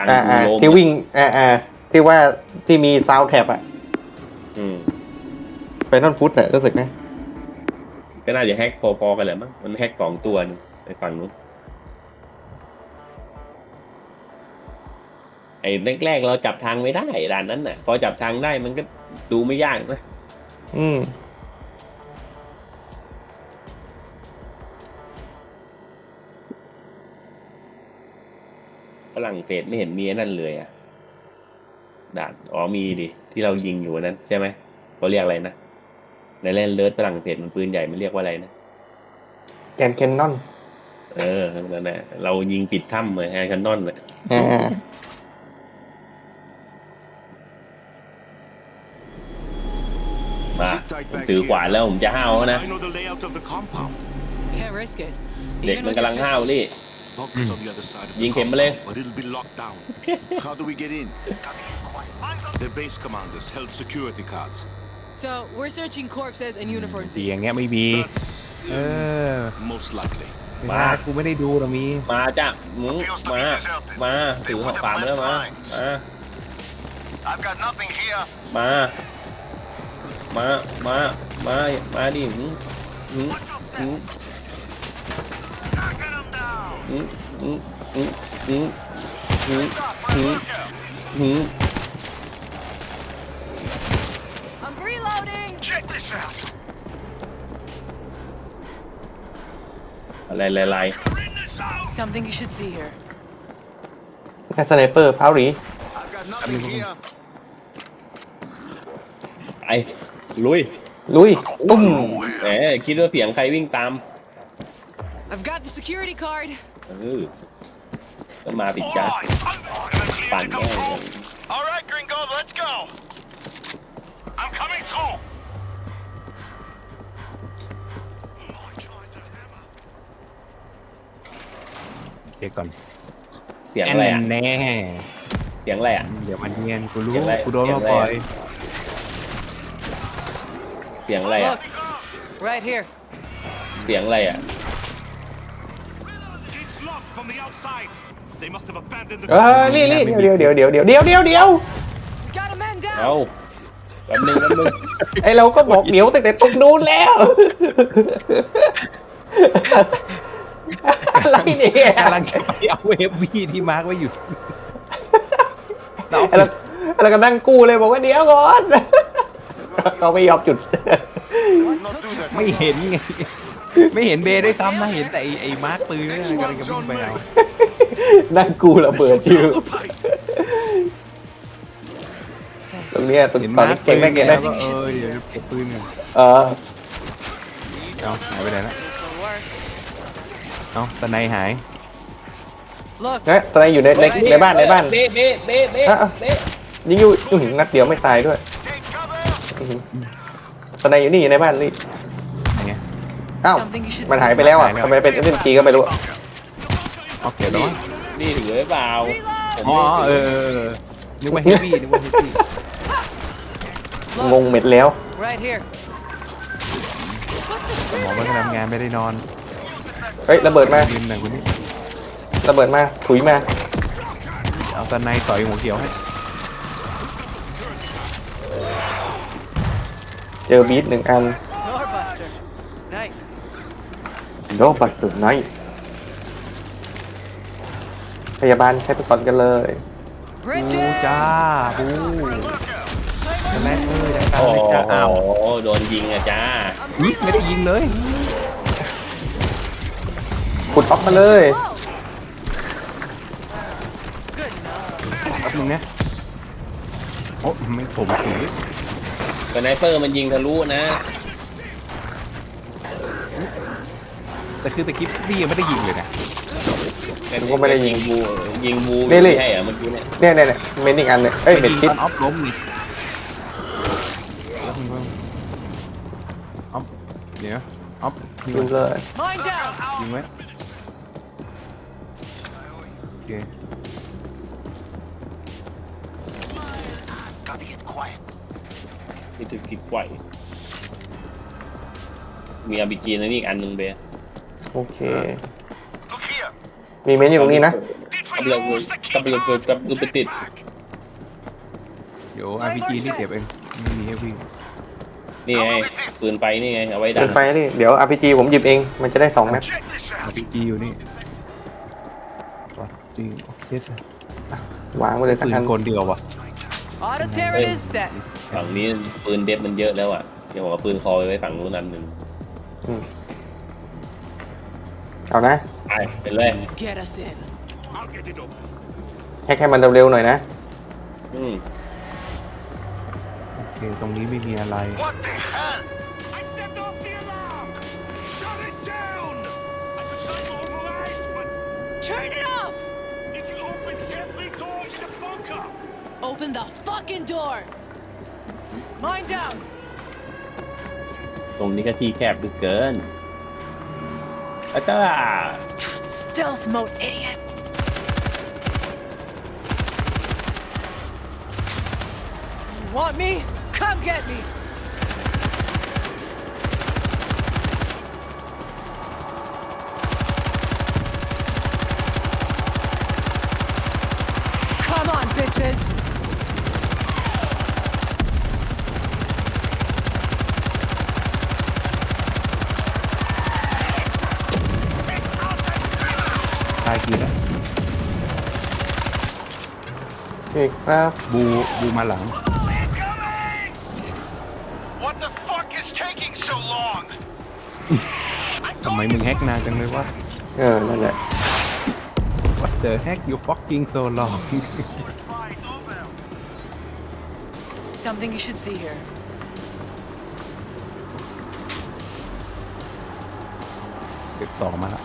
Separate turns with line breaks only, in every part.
ลาง
อ่าอ่า
โลม
ที่วิ่งอ่าอ่าที่ว่าที่มีซาวแคปอะ
อืม
ไฟนอลฟุตอะรู้สึกนะ
ก็น่าจะแฮกพอๆกันแหละมั้งมันแฮกสองตัวนึงไปฝั่งนู้นไอ้แรกๆเราจับทางไม่ได้ด่านนั้นน่ะ พอจับทางได้มันก็ดูไม่ยากนะ
อืม
รั่งเศสไม่เห็นมีไอ้นั่นเลยอะด่านอ๋อมีดิที่เรายิงอยู่นั้นใช่ไหมเขาเรียกอะไรนะในเล่นเลิศฝรั่งเศสมันปืนใหญ่มันเรียกว่าอะไรนะ
แกนแคนนอน
เออนั่นแหละเรายิงปิดถ้ำเลยแอร์คันนอนเลย
อ่าอ่า
มาผมถือขวานแล้วผมจะห้าวแล้วนะ
I know the layout of the compound.
Can't risk it.
เด็ก
Even
มัน
with
กำลัง
your
ห้าว
pistols.
นี่
Bunkers on the other side of the
ยิงเข็มมาเลย
compound, but it'll be locked down.
How do we get in?
Their base commanders held security cards.
So we're searching corpses and uniforms.
สีอย่างเงี้ยไม่มี
That's
เอ
uh,
อ
most likely.
เวลากูไม่ได้ดูหรอกมี
มาจ้ะหมึงมา มาถือหอกฝามาแล้วมา มา
I've got nothing here.
มา มา มา มา มาดิหึหึหึ
Knocking them down.
หึหึหึหึหึหึหึ
I'm reloading.
Check this out.
อะไรอะไรอะไร
We're in this zone.
Something you should see here.
แค่สไนเปอร์พาวหรี
I've got nothing here.
ไอ้ลุย
ลุย ตุ้ม
แหมคิดว่าเสียงใครวิ่งตาม
I've got the security card.
เออก็มาปิดการ
Boys, I'm gonna clear
ปั่น
the
แม่ง
control. All right, Gringo, let's go. I'm coming through.
เช็คก่อน
เสียง
แอ
อะไรอะ
นแน่
เสียงอะไรอะ
เดี๋ยวมันเนียนกูรู้
เสียงอะไร
กูโดน
เสีย
มาง
อะไร
ปล่อย
เสียงอะไรอะ
Look, right here.
เสียงอะไรอะ
It's locked from the outside. They must have abandoned the
เออนี่นี่เดี๋ยวเดี๋ยวเดี๋ยวเดี๋ยวเดี๋ยวเดี๋ยวเดี๋ยว
We got a man
เอา
down.
แป๊บนึงแป๊บนึง
ไอเราก็บอกเดี๋ยวตั้งแต่ตรงนู้นแล้ว อะไรเนี่ย
กำลังจะไปเอาเวฟวีที่มาร์กไว้อยู่เรา
ไอเราไอ้เราก็นั่งกู้เลยบอกว่าเดี๋ยวก่อนเขาไม่ยอมจุด
Not do that.
ไม่เห็นไง ไม่เห็นเบย์ด้วยซ้ำนะเห็นแต่ไอ้ไอ้มาร์กปืนเนี่ยกำลังจะวิ่งไปเอา
นั่งกู้ระเบิดอยู่ตรงเนี้ยตรง
เห็น
ตอน
มาร์
นี้
ก
เก่งได้เก่งได้
แล้วก็เออเดี๋ยวเก็บปืนกัน
เออ
เอาหายไปไหนละ
This'll work.
เอาตะไนหาย
Look,
เฮ้ยตอนนี้อยู่ในในในบ้านในบ้าน
เบ๊ะเบ๊ะเบ๊ะเบ๊ะ
อะอะ
เบ๊ะ
ยิงอยู่อื้อหือนัดเดียวไม่ตายด้วย
Take cover.
อื้อหือตอนนี้อยู่นี่อยู่ในบ้านนี่
ยังไง
อ้าว
something you should
มัน
see.
หายไปแล้วอะทำไมเป็นเอ็นจีก็ไม่รู้
โอเคแล้ว
นี่นี่ถือหรือเปล่าผม
อ๋อ
ไม่
เอ
ถื
อเออเออนึกว่าเฮฟวี่นึกว่าเฮฟวี่
งงเม็ดแล้ว
Right here.
หมอมันทำงานไม่ได้นอน
เฮ้ยระเบิดมา
ยืนหน่อยคุณนี่
ระเบิดมาถุยมา
เอาตะไนต่อยหัวเขียวให้
เจอบีทหนึ่งอัน
Doorbuster. Nice.
โดบัสตุนไนท์พยาบาลใช้ไปก่อนกันเลย
บู
Bridges.
จ้าบูตะไนเอ้ยได้การ
โอ้
เลยจ้าอ้าว
โหโดนยิงอะจ้า
อุ๊ยไม่ได้ยิงเลย
ขุดออกมาเลย
Good enough.
แป๊บนึงนะโอ้ไม่ผมถือ
สไนเปอร์มันยิงทะลุนะ
แต่คือตะกี้พี่ยังไม่ได้ยิงเลยนะ
ผมก็ไม่ได้ยิง
บูยิงบู
นี่เลย
ใช่เหรอเมื่อกี้เนี่ย
เนี่ยเนี่ยเนี่ยเมนอีกอันเนี่ยเอ้ยเม็ด
ยิง
คิด
ตอนออฟล้มนี่แล้วมึงว่าออฟเดี๋ยวออฟยิง
ยิง
ไว้
เลย
Mine down.
ยิงไว้โอเค
Gotta get quiet.
นี่ถือกิดไหวมีอาร์บีจีนะนี่อีกอันหนึ่งเบย์
โอเค
Look here.
มีเมนอยู่ตรงนี้นะ
Did we
Habla, güey.
lose the
กระปุกกระปุกกระปุกติด
เดี๋ยว RPG นี่เก็บเองไม่มีให้วิ่ง
นี่ไงปืนไฟนี่ไงเอาไว้ดั
เดิ
น
นไปนี่เดี๋ยว RPG ผมหยิบเอง มันจะได้สองแม็ก
Check this out.
RPG อยู่นี่จริงโอเคสิ
วางไว้เลยสัก
ปืน
อัน
คนเดียววะ
Auto turret is set.
ฝั่งนี้ปืนเด็บมันเยอะแล้วอะเดี๋ยวบอกว่าปืนคอไว้ฝั่งนู้นนันหนึ่ง
อืม เอานะ
ไปไปเลย
Get us in.
I'll get it open.
แฮกให้มันเร็วๆหน่อยนะ
อืม
โอเคตรงนี้ไม่มีอะไร
What the hell?
I set off the alarm. Shut it down. I could try to override, but
Turn it off!
it'll open every door in the bunker.
Open the fucking door! Mine down!
ตรงนี้ก็ที่แคบเหลือเกิน Attack!
Stealth mode, idiot! You want me? Come get me!
นี่ครับ
บูบูมาหลัง
What the fuck is taking so long?
ทำไมมึงแฮกนานจังเลยวะ
เออ นั่นแหละ
What the heck you fucking so long
Something you should see here.
เก็บสองมาละ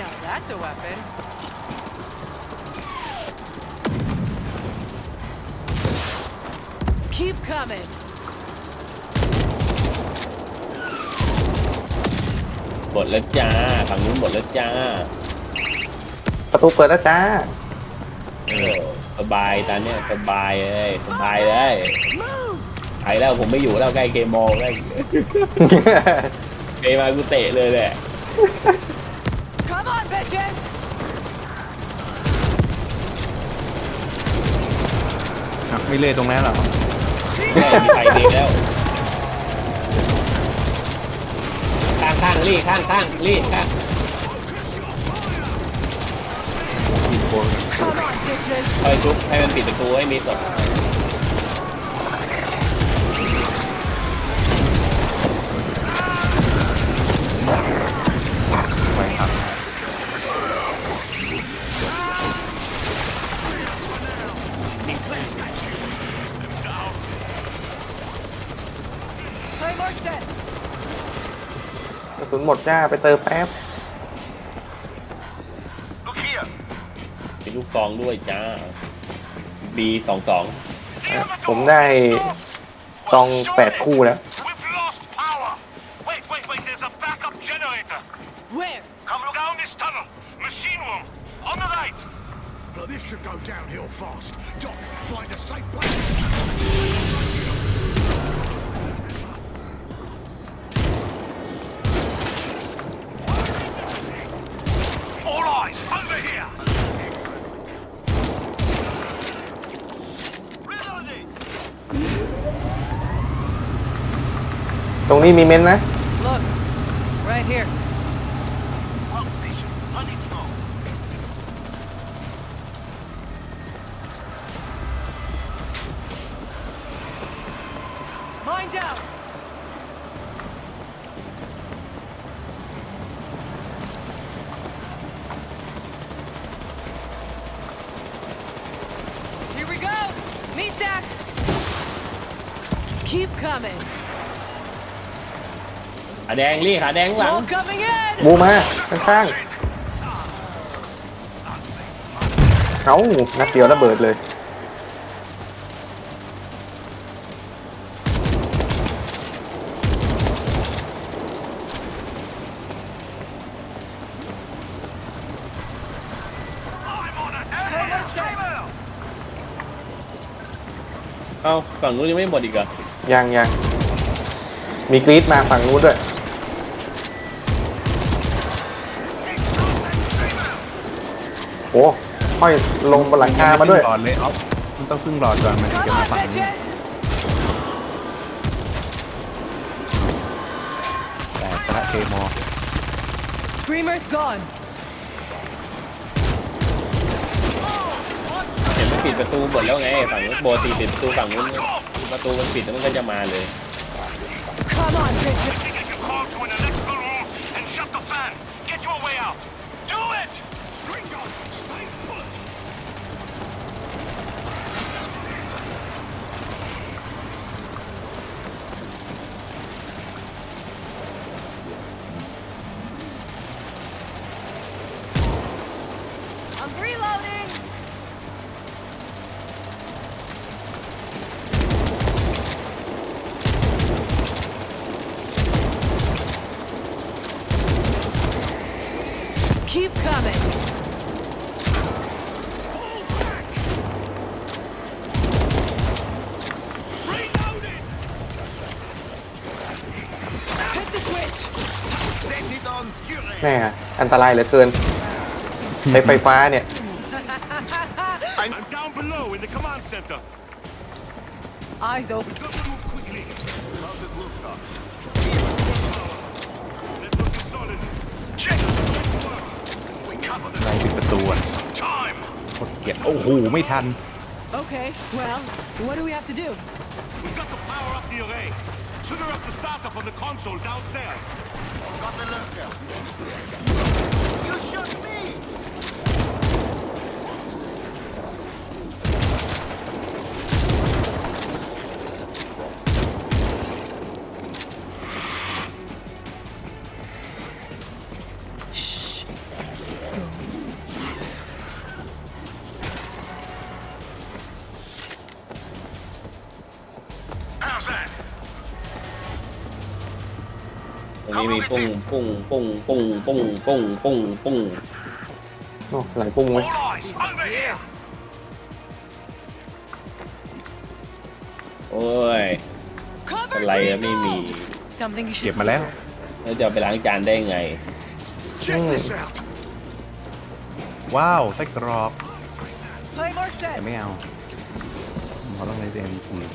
Now that's a weapon. Keep coming.
หมดแล้วจ้าฝั่งนู้นหมดแล้วจ้า
ประตูเปิดแล้วจ้า
เออสบายตอนเนี้ยสบายเลยสบายเลยไปแล้วผมไม่อยู่แล้วใกล้เกมมอลแล้ว เกมมากูเตะเลยแหละ
Come on, bitches!
อะไม่เล่ตรงนั้นเหรอ
แม่มีไฟเด็กแล้วข้างข้างรีข้างข้างรีข้าง
มีโคน
Come on, bitches!
คอยทุบให้มันปิดประตูให้มีสด
กระสุนหมดจ้าไปเติมแป๊บ
Look here.
มีลูกกองด้วยจ้า B สองสอง
The other
ผม
door.
ได้ซอง
Well,
แปดคู่แล้ว ตรงนี้มีเม้นท์นะ
Look. Right here.
แดงรีขาแดงหลัง
All coming in.
บูมาข้างๆเอานัดเดียวระเบิดเลย
I'm on a
Play more set.
เอ้าฝั่งนู้นยังไม่หมดอีกเหรอ
ยังยังมีกรีดมาฝั่งนู้นด้วย โอ้ห้อยลงบนหลังคามาด้วย
หลอดเลยอ๊อฟมันต้องพึ่งหลอดก่อนมันถึง
Come
จะมา
on,
ฝั่งนี้
bitches!
แต่พระเคมอ
Screamer's gone.
เห็นมันปิดประตูหมดแล้วไงฝั่งนู้นโบตีปิดประตูฝั่งนู้นประตูมันปิดแล้วมันก็จะมาเลย
Come on, bitches!
ตรายเหลือเกินใช้ไฟฟ้าเนี่ย
I'm down below in the command center.
Eyes open.
Got to move quickly. How's it look, Doc? Let's look is solid.
Check. We cover
อะไรปิดประตูอะ
time.
โคตรเกลียดโอ้โหไม่ทัน
Okay, well, what do we have to do?
We've got to power up the array. Trigger up the startup on the console downstairs. Got the lurker. You shot me!
ปุ้งปุ้งปุ้งปุ้งปุ้งปุ้งปุ้งปุ้ง
โอ้หลายปุ้งไว้ย
All right,
Be
over
some
here.
here.
โอ้ย
Cover
อะไรอะไม่มี
Gringo! Something you should
เก็บมา
see
แล้ว
here.
แล้วจะเอาไปล้างจานได้ไง
Check this out.
ว้าวไส้กรอก
Claymore
แต่
set.
ไม่เอาเขาต้องในเรียนอืม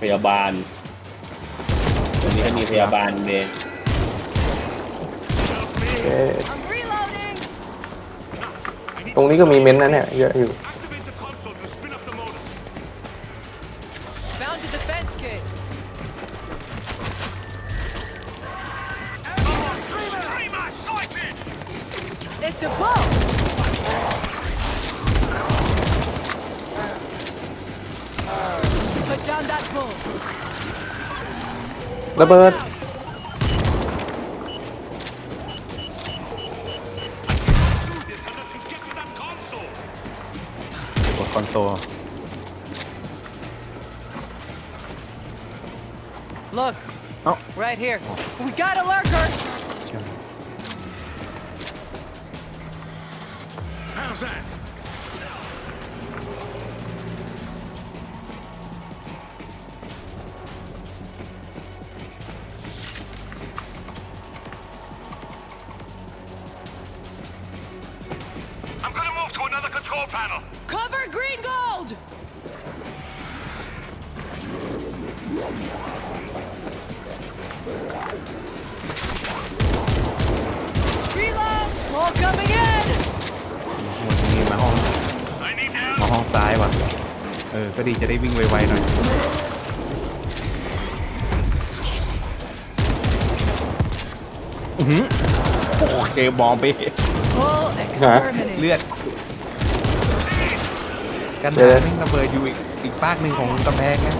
พยาบาล วันนี้ก็มีพยาบาลเดย
เอ๊ะ
I'm reloading.
I need
ตรงนี้ก็มีเม้นท์นะเนี่ยเยอะอยู่
activate the console to spin up the motors.
Found a defense kit.
Screamer, sighted.
It's a bomb. Put down that bull.
ระเบิด
Do this unless you get to that console.
กดคอนโซล
Look,
เอ้า
right here. We got a lurker.
เออก็ดีจะได้วิ่งไวๆหน่อยอื้อหือโอ้โหเจอบอมไป
Full exterminate.
เลือดกัน
เดี๋
หา
ยว
แม่งระเบิดอยู่อีกอีกปากหนึ่งของกำแพงนะ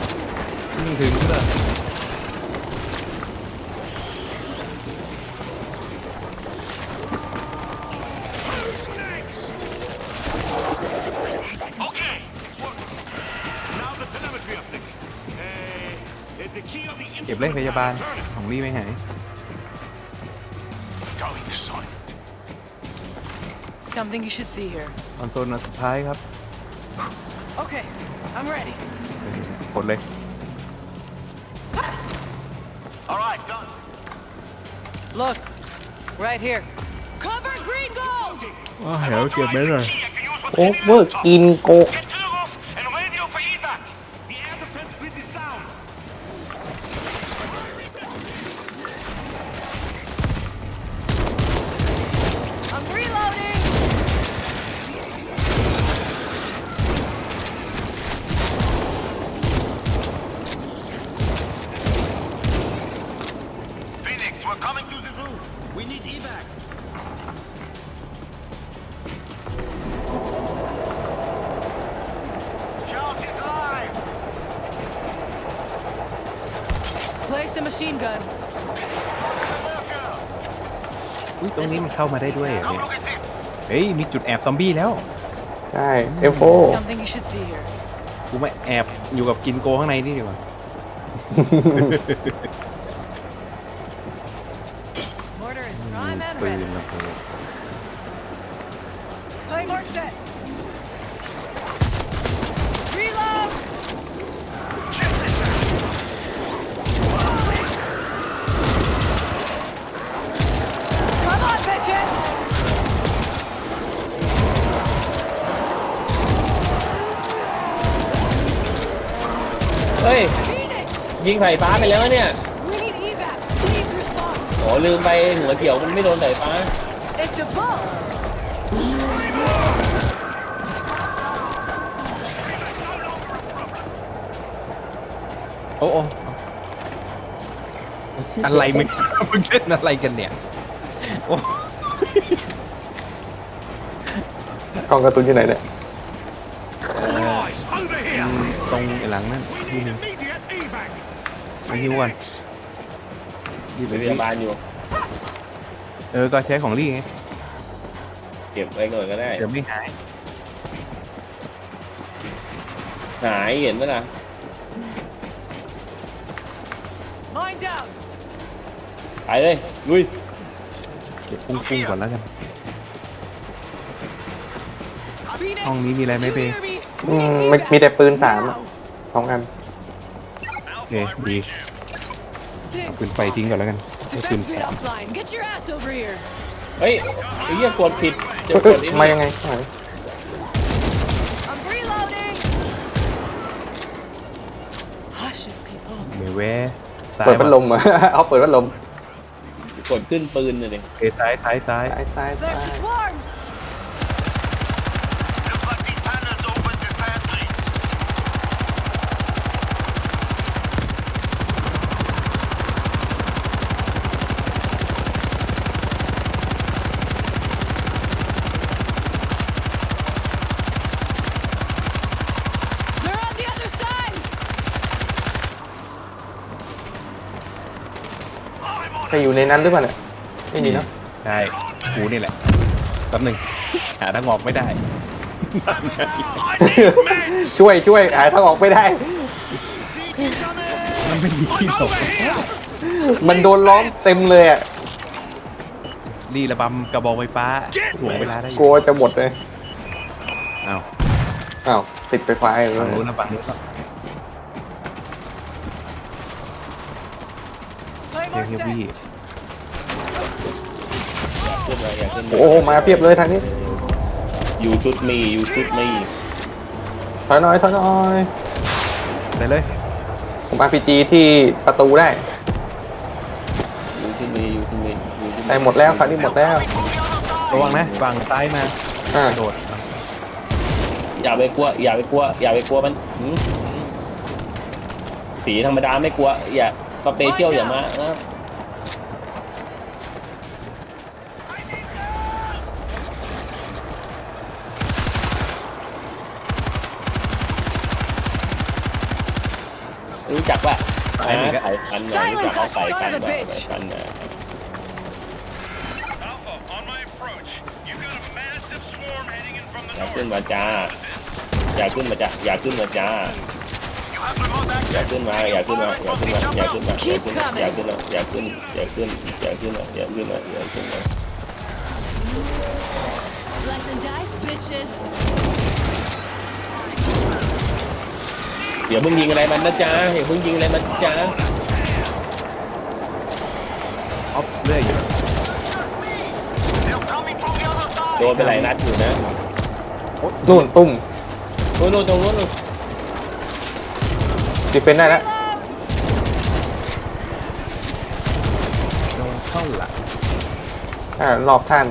นี่ถึงเลย พยาบาล
panel. Turn it.
ของรีไม่หาย
Going silent.
Something you should see here.
คอนโซลอันสุดท้ายครับ
Okay, I'm ready.
กดเลย
All right, done.
Look, right here. Cover Gringo!
ว้าวเดี๋ยวเก็บไว้เลย
Key, I can use what
โอ้
the
เวอร์กินโก
Place the machine gun.
อุ้ยตรงนี้มันเข้ามาได้ด้วยเหรอ
Come
เนี่ย
look at this.
เฮ้ยมีจุดแอบซอมบี้แล้ว
ใช่เอฟโฟ
Something you should see here.
กูมาแอบอยู่กับกินโกข้างในนี่ดีกว่า เฮ้
ย
Phoenix!
ยิงสายฟ้าไปแล้วเนี่ย
We need evac. Please respond.
โอ้ลืมไปหัวเขียวมันไม่โดนสายฟ้า
It's a bug.
โอ้โอ้อะไรมึงมึงเล่นอะไรกันเนี่ยโอ้
กล่องการ์ตูนอยู่ไหนเนี่ย
งไอ้หลังนั่น
We
นี่หนึ่งไปฮิวก่อนรีบ
ไป
ไป
พยาบาลอยู่
เออก็ใช้ของลี่ไง
เก็บไว้ก่อนก็ได้
เดี๋ยวไม่หาย
หายเห็นไหมล่ะ
Mine down.
ไปเลยลุย
เก็บปุ้งๆก่อนแล้วกัน
Phoenix!
ห้องนี้มีอะไรไหม
you
เป้
hear me?
อื
We
ม
need
ไม่
evac.
มีแต่ปืนสาม
Now.
พร้อมกัน
โอเคดี
Think
ปืนไฟทิ้งก่อนแล้วกันให้ปืน
Defense grid offline. Get your ass over here.
เฮ้ยไอ้เหี้ยกดผิดจะ
เฮ้ย
ก
เฮ้ย
ดไอ้
มา
นี่
ยังไงข้างหลัง
I'm reloading. Hush it, people.
เมแวะซ้าย
เปิดพัดลมเหรอ เอาเปิดพัดลม
กดขึ้นปืนเลยดิ
โอเคซ้ายซ้ายซ้าย
ซ้ายซ้ายซ้า
There's
ย
the swarm.
อยู่ในนั้นหรือเปล่าเนี่ยไม่มีเนาะ
ใช่กูนี่แหละแป๊บหนึ่งหาทางออกไม่ได้
ช่วยช่วยหาทางออกไม่ได้
มันไม่มีที่หลบ
มันโดนล้อมเต็มเลยอะ
รีระบำกระบอกไฟฟ้าถ่วงเวลาได้อก
ลั
ยู่
วจะหมดเลย
อ้าว
อ้าวติดไฟฟ้าอีกแล้
ฝั่
ว
งนู้นนะฝั่งนู้นนะเฮ
Claymore
ฟ
set.
วี่
ขึ้นมาอยากขึ้น
โอ้โหมาเพียบเลยทางนี้
อยู่ชุดมีอยู่ชุดมี
ถอยหน่อยถอยหน่อย
ไปเลย
ผมอาร์พีจีที่ประตูได้
อยู่ชุดมีอยู่ชุดมีอยู่ชุดมี
ได้หมดแล้วคราวนี้หมดแล้ว
ระวังนะฝั่งซ้ายมา
อ่า ก
ระโดด
อย่าไปกลัว อย่าไปกลัว อย่าไปกลัวมันหืมสีธรรมดาไม่กลัว อย่าสเปเชียลอย่ามานะรู้จัก ป่ะ
สายหนึ่งอะ
สายพันธุ์น่ะรู้จักเอาสายพันธุ์ป่ะสายพันธุ์น่ะ
Alpha, on my approach. You got a massive swarm heading in from the
อย่า
north.
ขึ้นมาจ้าอย่าขึ้นมาจ้าอย่าขึ้นมาจ้า
You have to go back
อย่าขึ้นมาอย่าขึ้นมาอย่าขึ้นมาอย่าขึ้นมาอย่าขึ้นมาอย่าขึ้นมาอย่าขึ้นอย่าขึ้นอย่าขึ้นมาอย่าขึ้นมาอย่าขึ้นมา
Slice and dice, bitches.
อย่าเพิ่งยิงอะไรมันนะจ๊ะอย่าเพิ่งยิงอะไรมันจ้า
ออฟเรื่อยอยู่
They're coming from the other side.
โดนไปหลายนัดอยู่นะ
นู่นตุ้ม
โน่นโน่นตรงโน้นนู่น
ดิเป็นได้แล้ว
โดนเข้าหลัง
อ่ารอบท่าน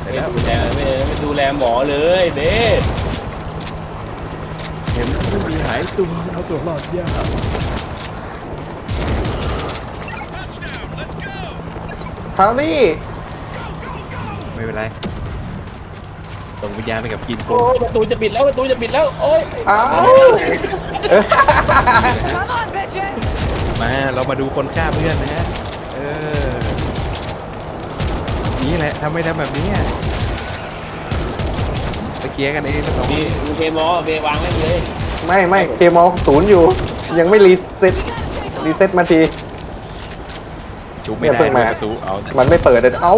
เสร็จแล้ว
ดูแลไม่ไม่ดู แลหมอเลยเบส
เห็นไม่มีหายตัวเอาตัวรอดยาก
คราวนี้
ไม่เป็นไรส่งวิญญาณไปกับกินโก
โอ้ยประตูจะปิดแล้วประตูจะปิดแล้วโอ้ย
อ้าว
Come on, bitches!
มาเรามาดูคนฆ่าเพื่อนนะฮะเออนี่แหละทำไม่ทำแบบนี้อะไปเค ลียร์กันเองก็ต้อง
มีมีเคมอเบวางไว้เลย
ไม่ไม่เคมอลศูนย์อยู่ ยังไม่รีเซ็ต
We gotta take a
รีเซ็ตมาที
จุบไม่ได้
เนี่ยเพิ่งมา
ประตูเอา
มันไม่เปิดเลยเอ้า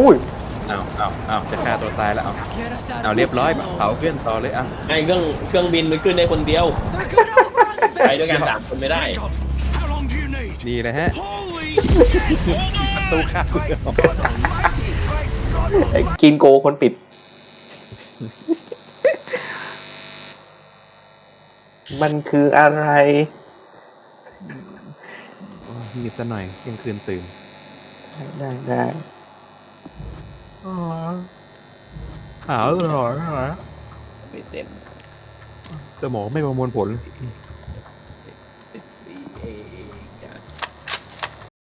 เอาเอาเอาจะฆ่าตัวตายแล้วเอา
Get us out
เอา
of
เรีย
this
บร้อย
hellhole.
เผาเพื่อนต่อเลยเอา
ไอ้เครื่องเครื่องบินมันขึ้นได้คนเดียว
They're good over on the
ไปด้วย
base.
กันสามคนไม่ได้
How long do you need?
นี่เลยฮะ
Holy shit!
ประตูฆ่าเพื่อน
ไอ้กินโกคนปิด มันคืออะไร
มีสักหน่อยเที่ยงคืนตื่น
ได้ได้
หาวตลอด
ไม่เต็ม
สมองไม่ประมวลผล